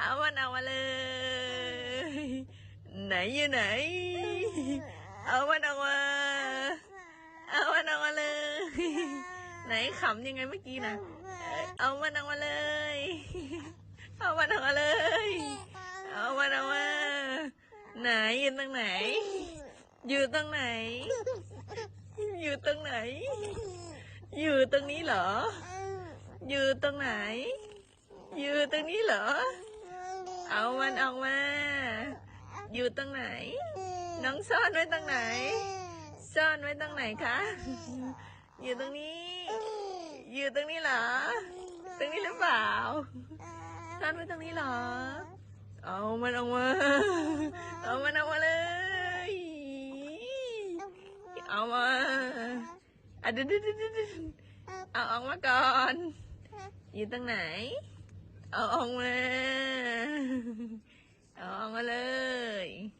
เอามันออกมาเลย ไหนอยู่ไหน เอามันออกมาเอามันออกมาเลย ไหนขำยังไงเมื่อกี้นะเอามันออกมาเลย เอามันออกมาเลย เอามันออกมาไหนอยู่ตรงไหน อยู่ตรงไหน อยู่ตรงไหน อยู่ตรงนี้เหรอ อยู่ตรงไหน อยู่ตรงนี้เหรอ เอามันออกมา อยู่ตรงไหน น้องซ่อนไว้ตรงไหน ซ่อนไว้ตรงไหนคะ อยู่ตรงนี้ อยู่ตรงนี้เหรอ ตรงนี้หรือเปล่า ซ่อนไว้ตรงนี้เหรอ เอามันออกมา เอามันออกมาเลย เอามาอะเดี๋ยวเดี๋ยวเดี๋ยวเดี๋ยวเอาออกมาก่อน อยู่ตรงไหน เอาออกมาเอาออก มาเลย